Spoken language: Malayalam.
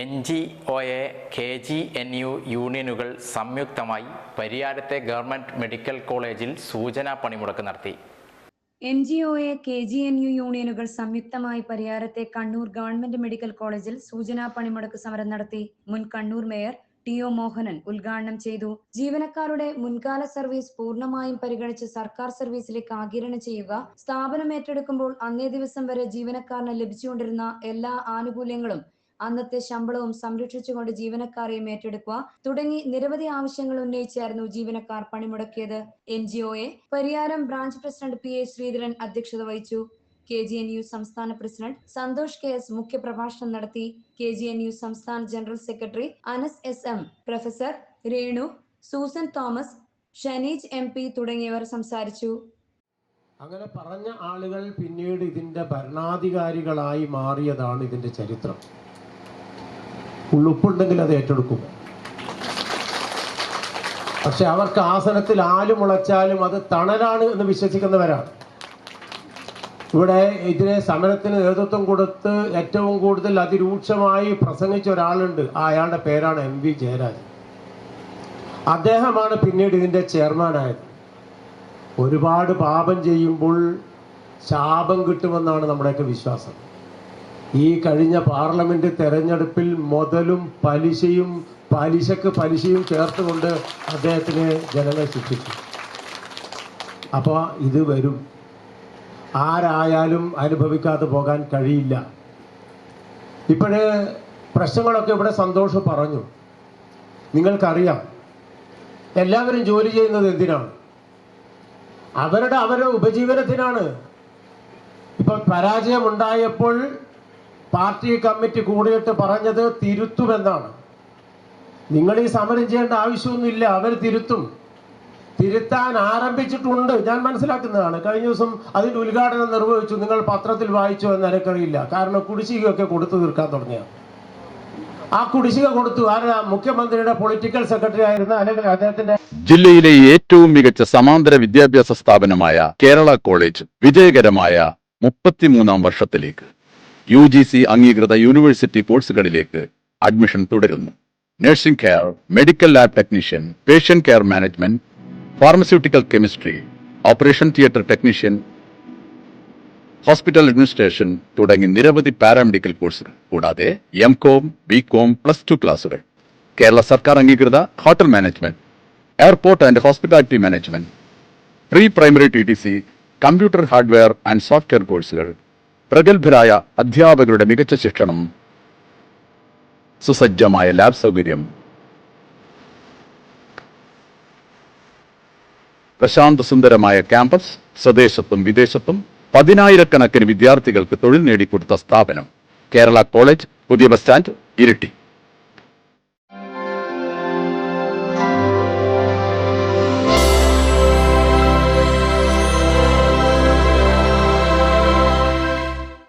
N G O A K G N U യൂണിയനുകൾ സംയുക്തമായി പരിയാരത്തെ ഗവൺമെന്റ് മെഡിക്കൽ കോളേജിൽ സൂചനാ പണിമുടക്ക് നടത്തി. N G O A K G N U യൂണിയനുകൾ സംയുക്തമായി പരിയാരത്തെ കണ്ണൂർ ഗവൺമെന്റ് മെഡിക്കൽ കോളേജിൽ സൂചനാ പണിമുടക്ക് സമരം നടത്തി. മുൻ Kannur mayor T O Mohanan ഉദ്ഘാടനം ചെയ്തു. ജീവനക്കാരുടെ മുൻകാല സർവീസ് പൂർണമായും പരിഗണിച്ച് സർക്കാർ സർവീസിലേക്ക് ആകിരണം ചെയ്യുക സ്ഥാപനം ഏറ്റെടുക്കുമ്പോൾ അന്നേ ദിവസം വരെ ജീവനക്കാരന് ലഭിച്ചുകൊണ്ടിരുന്ന എല്ലാ ആനുകൂല്യങ്ങളും അന്നത്തെ ശമ്പളവും സംരക്ഷിച്ചുകൊണ്ട് ജീവനക്കാരെയും ഏറ്റെടുക്കുക തുടങ്ങി നിരവധി ആവശ്യങ്ങൾ ഉന്നയിച്ചായിരുന്നു ജീവനക്കാർ പണിമുടക്കിയത്. N G O A Pariyaram branch president P A Sreedharan അധ്യക്ഷത വഹിച്ചു. കെ ജി എൻ യു സംസ്ഥാന പ്രസിഡന്റ് സന്തോഷ് കെ എസ് മുഖ്യപ്രഭാഷണം നടത്തി. കെ ജി എൻ യു സംസ്ഥാന general secretary Anas S M professor Renu Susan Thomas Shaneej M P തുടങ്ങിയവർ സംസാരിച്ചു. അങ്ങനെ പറഞ്ഞ ആളുകൾ പിന്നീട് ഇതിന്റെ ഭരണാധികാരികളായി മാറിയതാണ് ഇതിന്റെ ചരിത്രം. ഉള്ളുപ്പുണ്ടെങ്കിൽ അത് ഏറ്റെടുക്കും. പക്ഷെ അവർക്ക് ആസനത്തിൽ ആൽ മുളച്ചാലും അത് തണലാണ് എന്ന് വിശ്വസിക്കുന്നവരാണ്. ഇവിടെ ഇതിനെ സമരത്തിന് നേതൃത്വം കൊടുത്ത് ഏറ്റവും കൂടുതൽ അതിരൂക്ഷമായി പ്രസംഗിച്ച ഒരാളുണ്ട്. അയാളുടെ പേരാണ് എം വി ജയരാജൻ. അദ്ദേഹമാണ് പിന്നീട് ഇതിന്റെ ചെയർമാനായത്. ഒരുപാട് പാപം ചെയ്യുമ്പോൾ ശാപം കിട്ടുമെന്നാണ് നമ്മുടെയൊക്കെ വിശ്വാസം. ഈ കഴിഞ്ഞ പാർലമെന്റ് തെരഞ്ഞെടുപ്പിൽ മുതലും പലിശയും പലിശക്ക് പലിശയും ചേർത്തുകൊണ്ട് അദ്ദേഹത്തിന് ജനങ്ങൾ ശിക്ഷിച്ചു. അപ്പോൾ ഇത് വരും. ആരായാലും അനുഭവിക്കാതെ പോകാൻ കഴിയില്ല. ഇപ്പോഴേ പ്രശ്നങ്ങളൊക്കെ ഇവിടെ സന്തോഷം പറഞ്ഞു. നിങ്ങൾക്കറിയാം എല്ലാവരും ജോലി ചെയ്യുന്നത് എന്തിനാണ്? അവരുടെ അവരുടെ ഉപജീവനത്തിനാണ്. ഇപ്പൊ പരാജയം ഉണ്ടായപ്പോൾ പാർട്ടി കമ്മിറ്റി കൂടിയിട്ട് പറഞ്ഞത് തിരുത്തുമെന്നാണ്. നിങ്ങൾ ഈ സമരം ചെയ്യേണ്ട ആവശ്യമൊന്നുമില്ല അവർ തിരുത്തും. തിരുത്താൻ ആരംഭിച്ചിട്ടുണ്ട് ഞാൻ മനസ്സിലാക്കുന്നതാണ്. കഴിഞ്ഞ ദിവസം അതിന്റെ ഉദ്ഘാടനം നിർവഹിച്ചു നിങ്ങൾ പത്രത്തിൽ വായിച്ചു എന്ന് എനിക്കറിയില്ല. കാരണം കുടിശ്ശികയൊക്കെ കൊടുത്തു തീർക്കാൻ തുടങ്ങിയ. ആ കുടിശ്ശിക കൊടുത്തു ആരാ മുഖ്യമന്ത്രിയുടെ പൊളിറ്റിക്കൽ സെക്രട്ടറി ആയിരുന്ന അല്ലെങ്കിൽ അദ്ദേഹത്തിന്റെ ജില്ലയിലെ ഏറ്റവും മികച്ച സമാന്തര വിദ്യാഭ്യാസ സ്ഥാപനമായ കേരള കോളേജ് വിജയകരമായ മുപ്പത്തിമൂന്നാം വർഷത്തിലേക്ക്. യു ജി സി അംഗീകൃത യൂണിവേഴ്സിറ്റി കോഴ്സുകളിലേക്ക് അഡ്മിഷൻ തുടരുന്നു. Nursing care medical lab technician patient care management pharmaceutical chemistry operation theatre technician hospital administration തുടങ്ങി നിരവധി പാരാമെഡിക്കൽ കോഴ്സുകൾ കൂടാതെ M com B com plus two ക്ലാസുകൾ കേരള സർക്കാർ അംഗീകൃത hotel management airport and hospitality management pre primary T T C computer hardware and software കോഴ്സുകൾ പ്രഗത്ഭരായ അധ്യാപകരുടെ മികച്ച ശിക്ഷണം. സുസജ്ജമായ ലാബ് സൗകര്യം. പ്രശാന്ത സുന്ദരമായ ക്യാമ്പസ് സ്വദേശത്തും വിദേശത്തും പതിനായിരക്കണക്കിന് വിദ്യാർത്ഥികൾക്ക് തൊഴിൽ നേടിക്കൊടുത്ത സ്ഥാപനം. കേരള കോളേജ് പുതിയ ബസ് സ്റ്റാൻഡ് ഇരിട്ടി.